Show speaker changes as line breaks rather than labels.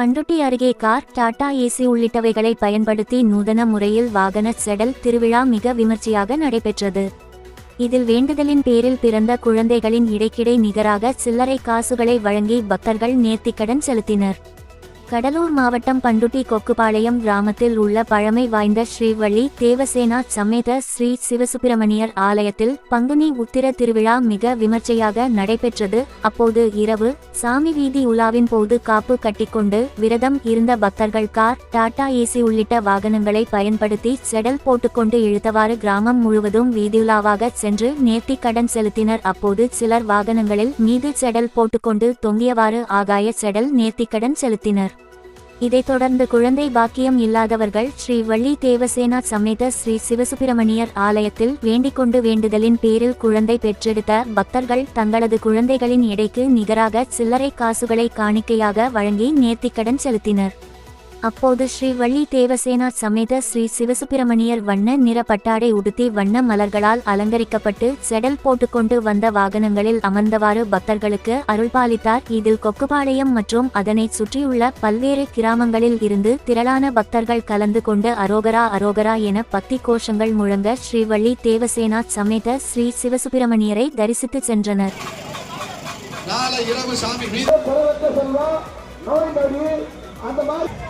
பண்டுட்டி அருகே car Tata AC உள்ளிட்டவைகளை பயன்படுத்தி நூதன முறையில் வாகன செடல் திருவிழா மிக விமர்சையாக நடைபெற்றது. இதில் வேண்டுதலின் பேரில் பிறந்த குழந்தைகளின் இடைக்கிடை நிகராக சில்லறை காசுகளை வழங்கி பக்தர்கள் நேர்த்திக்கடன் செலுத்தினர். கடலூர் மாவட்டம் பண்டுட்டி கொக்குபாளையம் கிராமத்தில் உள்ள பழமை வாய்ந்த ஸ்ரீவள்ளி தேவசேனா சமேத ஸ்ரீ சிவசுப்பிரமணியர் ஆலயத்தில் பங்குனி உத்திர திருவிழா மிக விமர்சையாக நடைபெற்றது. அப்போது இரவு சாமி வீதி உலாவின் போது காப்பு கட்டிக்கொண்டு விரதம் இருந்த பக்தர்கள் கார் டாடா ஏசி உள்ளிட்ட வாகனங்களை பயன்படுத்தி செடல் போட்டுக்கொண்டு இழுத்தவாறு கிராமம் முழுவதும் வீதியுலாவாக சென்று நேர்த்தி கடன் செலுத்தினர். அப்போது சிலர் வாகனங்களில் மீது செடல் போட்டுக்கொண்டு தொங்கியவாறு ஆகாய செடல் நேர்த்திக்கடன் செலுத்தினர். இதைத் தொடர்ந்து குழந்தை பாக்கியம் இல்லாதவர்கள் ஸ்ரீ வள்ளி தேவசேனா சமேத ஸ்ரீ சிவசுப்பிரமணியர் ஆலயத்தில் வேண்டிக்கொண்டு வேண்டுதலின் பேரில் குழந்தை பெற்றெடுத்த பக்தர்கள் தங்களது குழந்தைகளின் எடைக்கு நிகராக சில்லறை காசுகளை காணிக்கையாக வழங்கி நேர்த்திக்கடன் செலுத்தினர். அப்போது ஸ்ரீ வள்ளி தேவசேனா சமேத ஸ்ரீ சிவசுப்பிரமணியர் வண்ண நிற பட்டாடை உடுத்தி வண்ண மலர்களால் அலங்கரிக்கப்பட்டு செடல் போட்டுக்கொண்டு வந்த வாகனங்களில் அமர்ந்தவாறு பக்தர்களுக்கு அருள்பாலித்தார். இதில் கொக்குபாளையம் மற்றும் அதனை சுற்றியுள்ள பல்வேறு கிராமங்களில் இருந்து திரளான பக்தர்கள் கலந்து கொண்டு அரோகரா அரோகரா என பக்தி கோஷங்கள் முழங்க ஸ்ரீவள்ளி தேவசேனா சமேத ஸ்ரீ சிவசுப்பிரமணியரை தரிசித்து சென்றனர்.
நாளை இரவு சாமி
நோய் நொடி அந்த மாதிரி